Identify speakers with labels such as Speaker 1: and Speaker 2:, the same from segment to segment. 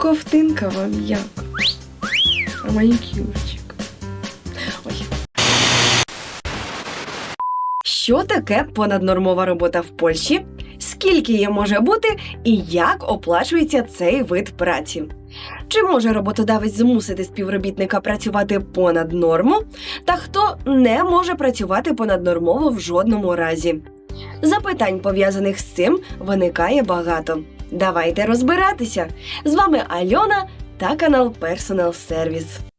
Speaker 1: ковтинка вам як. А манікюрчик. Ой. Що таке понаднормова робота в Польщі? Скільки її може бути і як оплачується цей вид праці? Чи може роботодавець змусити співробітника працювати понад норму? Та хто не може працювати понаднормово в жодному разі? Запитань, пов'язаних з цим, виникає багато. Давайте розбиратися. З вами Альона та канал Personal Service.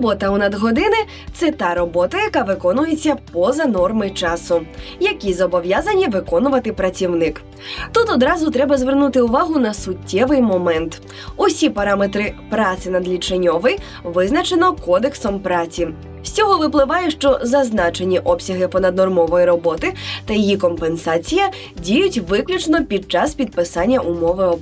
Speaker 1: Робота у надгодини це та робота, яка виконується поза норми часу, які зобов'язані виконувати працівник. Тут одразу треба звернути увагу на суттєвий момент. Усі параметри праці надліченьовий визначено кодексом праці. З цього випливає, що зазначені обсяги понаднормової роботи та її компенсація діють виключно під час підписання умови о.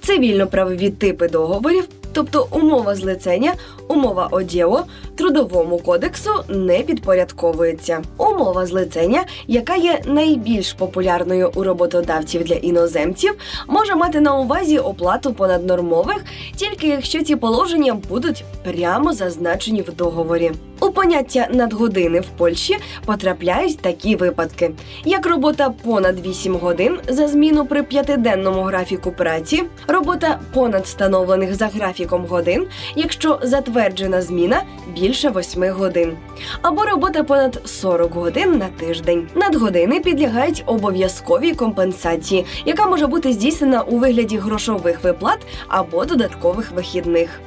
Speaker 1: Цивільно-правові типи договорів, тобто умова злицення, умова одєо, трудовому кодексу не підпорядковується. Умова злицення, яка є найбільш популярною у роботодавців для іноземців, може мати на увазі оплату понаднормових, тільки якщо ці положення будуть прямо зазначені в договорі. У поняття надгодини в Польщі потрапляють такі випадки, як робота понад 8 годин за зміну при п'ятиденному графіку праці, робота понад встановлених за графіком годин, якщо затверджена зміна більше 8 годин, або робота понад 40 годин на тиждень. Надгодини підлягають обов'язковій компенсації, яка може бути здійснена у вигляді грошових виплат або додаткових вихідних.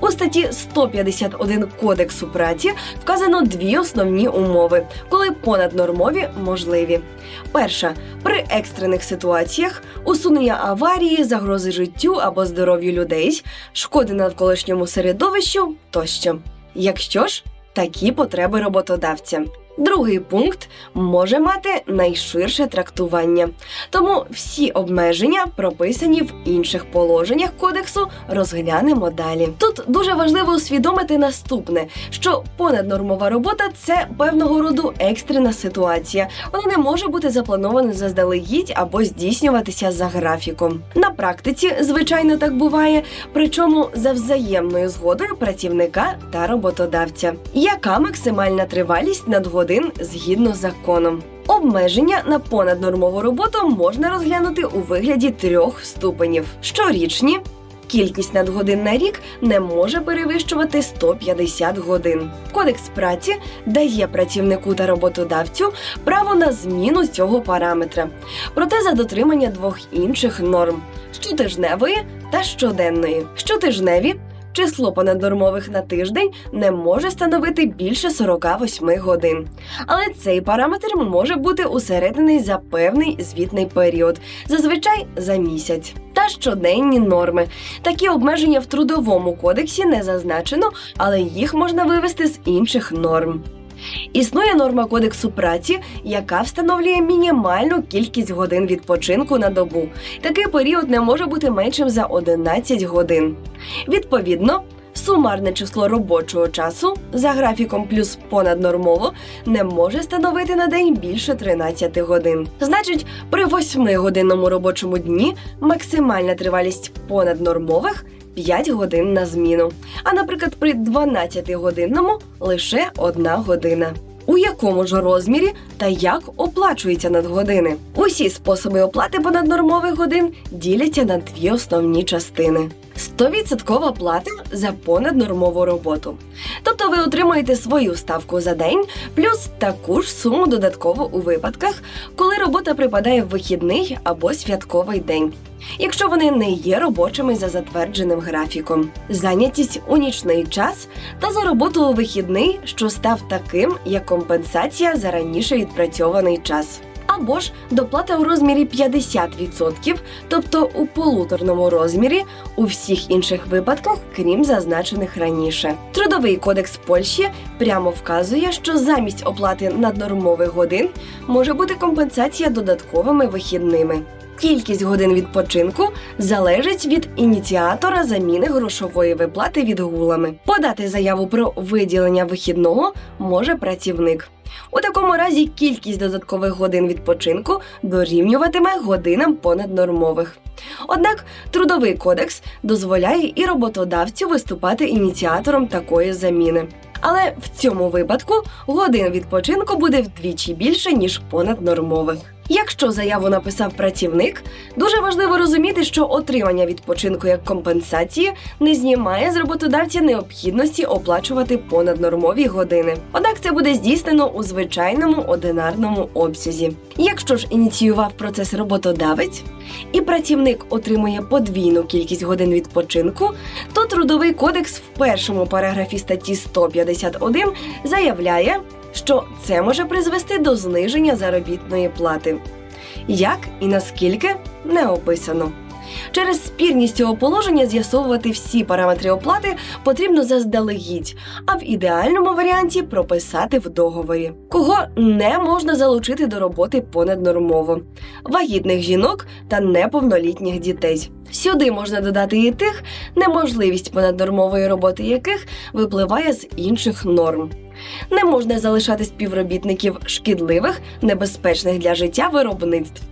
Speaker 1: У статті 151 Кодексу праці вказано дві основні умови, коли понаднормові можливі. Перша при екстрених ситуаціях усунення аварії, загрози життю або здоров'ю людей, шкоди навколишньому середовищу тощо. Якщо ж такі потреби роботодавця. Другий пункт може мати найширше трактування, тому всі обмеження, прописані в інших положеннях кодексу, розглянемо далі. Тут дуже важливо усвідомити наступне: що понаднормова робота це певного роду екстрена ситуація. Вона не може бути запланована заздалегідь або здійснюватися за графіком. На практиці, звичайно, так буває, причому за взаємною згодою працівника та роботодавця. Яка максимальна тривалість надгодин згідно з законом? Обмеження на понаднормову роботу можна розглянути у вигляді трьох ступенів: щорічні. Кількість надгодин на рік не може перевищувати 150 годин. Кодекс праці дає працівнику та роботодавцю право на зміну цього параметра, проте за дотримання двох інших норм щотижневої та щоденної. Щотижневі число понаднормових на тиждень не може становити більше 48 годин. Але цей параметр може бути усерединий за певний звітний період, зазвичай за місяць. Та щоденні норми. Такі обмеження в трудовому кодексі не зазначено, але їх можна вивести з інших норм. Існує норма кодексу праці, яка встановлює мінімальну кількість годин відпочинку на добу. Такий період не може бути меншим за 11 годин. Відповідно, сумарне число робочого часу за графіком плюс понаднормово не може становити на день більше 13 годин. Значить, при 8-годинному робочому дні максимальна тривалість понаднормових 5 годин на зміну. А наприклад, при 12-годинному лише 1 година. У якому ж розмірі та як оплачуються надгодини? Усі способи оплати понаднормових годин діляться на дві основні частини. 100% плата за понаднормову роботу. Тобто ви отримуєте свою ставку за день, плюс таку ж суму додатково у випадках, коли робота припадає в вихідний або святковий день. Якщо вони не є робочими за затвердженим графіком, зайнятість у нічний час та за роботу у вихідний, що став таким, як компенсація за раніше відпрацьований час. Або ж доплата у розмірі 50%, тобто у полуторному розмірі у всіх інших випадках, крім зазначених раніше. Трудовий кодекс Польщі прямо вказує, що замість оплати наднормових годин може бути компенсація додатковими вихідними. Кількість годин відпочинку залежить від ініціатора заміни грошової виплати відгулами. Подати заяву про виділення вихідного може працівник. У такому разі кількість додаткових годин відпочинку дорівнюватиме годинам понаднормових. Однак трудовий кодекс дозволяє і роботодавцю виступати ініціатором такої заміни. Але в цьому випадку годин відпочинку буде вдвічі більше ніж понаднормових. Якщо заяву написав працівник, дуже важливо розуміти, що отримання відпочинку як компенсації не знімає з роботодавця необхідності оплачувати понаднормові години. Однак це буде здійснено у звичайному одинарному обсязі. Якщо ж ініціював процес роботодавець і працівник отримує подвійну кількість годин відпочинку, то трудовий кодекс в першому параграфі статті 151 заявляє, що це може призвести до зниження заробітної плати. Як і наскільки не описано. Через спірність цього положення з'ясовувати всі параметри оплати потрібно заздалегідь, а в ідеальному варіанті прописати в договорі. Кого не можна залучити до роботи понаднормово вагітних жінок та неповнолітніх дітей. Сюди можна додати і тих, неможливість понаднормової роботи яких випливає з інших норм. Не можна залишати співробітників шкідливих, небезпечних для життя виробництв.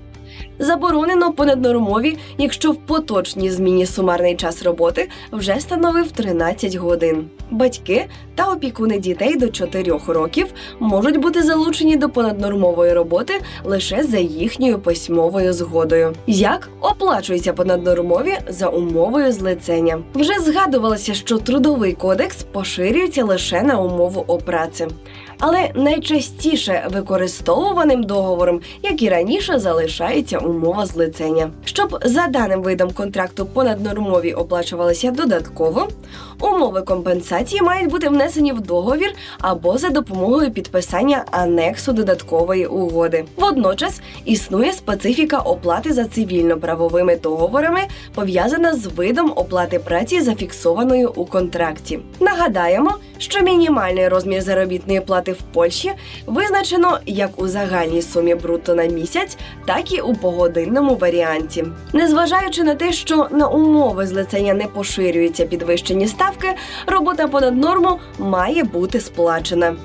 Speaker 1: Заборонено понаднормові, якщо в поточній зміні сумарний час роботи вже становив 13 годин. Батьки та опікуни дітей до 4 років можуть бути залучені до понаднормової роботи лише за їхньою письмовою згодою. Як оплачуються понаднормові за умовою злицення? Вже згадувалося, що трудовий кодекс поширюється лише на умову опраці. Але найчастіше використовуваним договором, як і раніше, залишається умова злицення. Щоб за даним видом контракту понаднормові оплачувалися додатково, умови компенсації мають бути внесені в договір або за допомогою підписання анексу додаткової угоди. Водночас існує специфіка оплати за цивільно-правовими договорами, пов'язана з видом оплати праці, зафіксованою у контракті. Нагадаємо, що мінімальний розмір заробітної плати в Польщі визначено як у загальній сумі брутто на місяць, так і у погодинному варіанті. Незважаючи на те, що на умови злицення не поширюються підвищені ставки, робота понад норму має бути сплачена.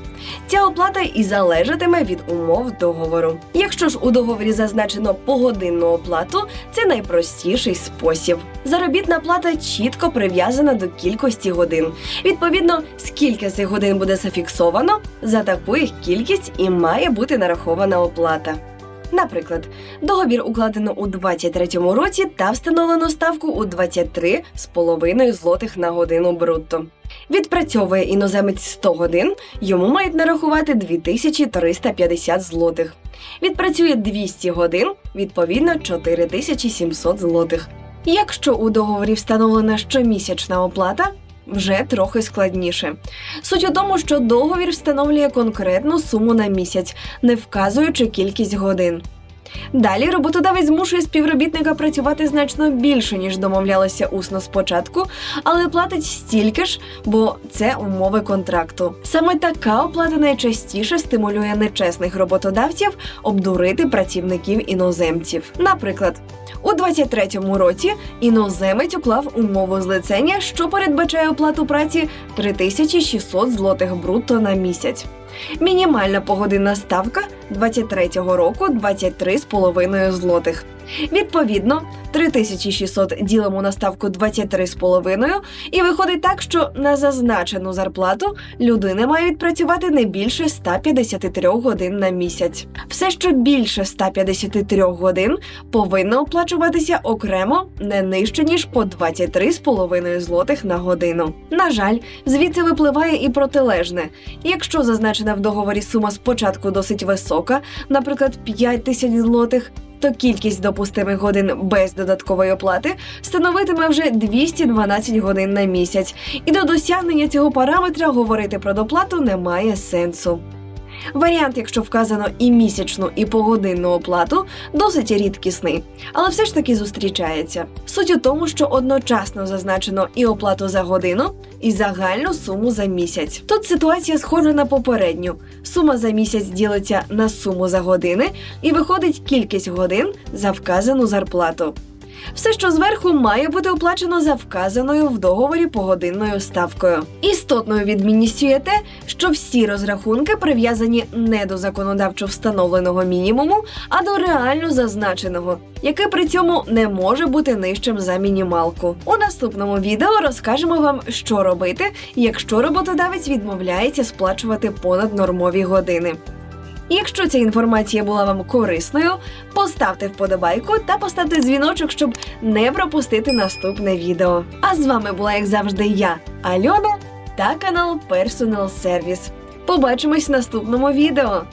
Speaker 1: Ця оплата і залежатиме від умов договору. Якщо ж у договорі зазначено погодинну оплату, це найпростіший спосіб. Заробітна плата чітко прив'язана до кількості годин. Відповідно, скільки цих годин буде зафіксовано, за таку їх кількість і має бути нарахована оплата. Наприклад, договір укладено у 23-му році та встановлено ставку у 23,5 злотих на годину брутто. Відпрацьовує іноземець 100 годин, йому мають нарахувати 2350 злотих. Відпрацює 200 годин, відповідно 4700 злотих. Якщо у договорі встановлена щомісячна оплата, вже трохи складніше. Суть у тому, що договір встановлює конкретну суму на місяць, не вказуючи кількість годин. Далі роботодавець змушує співробітника працювати значно більше, ніж домовлялося усно спочатку, але платить стільки ж, бо це умови контракту. Саме така оплата найчастіше стимулює нечесних роботодавців обдурити працівників іноземців. Наприклад, у 23-му році іноземець уклав умову злицення, що передбачає оплату праці 3600 злотих брутто на місяць. Мінімальна погодинна ставка 23-го року 23,5 злотих. Відповідно, 3600 ділимо на ставку 23,5 і виходить так, що на зазначену зарплату людина має відпрацювати не більше 153 годин на місяць. Все, що більше 153 годин, повинно оплачуватися окремо не нижче ніж по 23,5 злотих на годину. На жаль, звідси випливає і протилежне. Якщо зазначена в договорі сума спочатку досить висока, наприклад, 5 тисяч злотих, то кількість допустимих годин без додаткової оплати становитиме вже 212 годин на місяць, і до досягнення цього параметра говорити про доплату немає сенсу. Варіант, якщо вказано і місячну, і погодинну оплату, досить рідкісний, але все ж таки зустрічається. Суть у тому, що одночасно зазначено і оплату за годину, і загальну суму за місяць. Тут ситуація схожа на попередню. Сума за місяць ділиться на суму за години і виходить кількість годин за вказану зарплату. Все, що зверху, має бути оплачено за вказаною в договорі погодинною ставкою. Істотною відмінністю є те, що всі розрахунки прив'язані не до законодавчо встановленого мінімуму, а до реально зазначеного, який при цьому не може бути нижчим за мінімалку. У наступному відео розкажемо вам, що робити, якщо роботодавець відмовляється сплачувати понаднормові години. Якщо ця інформація була вам корисною, поставте вподобайку та поставте дзвіночок, щоб не пропустити наступне відео. А з вами була, як завжди, я, Альона та канал Personal Service. Побачимось в наступному відео.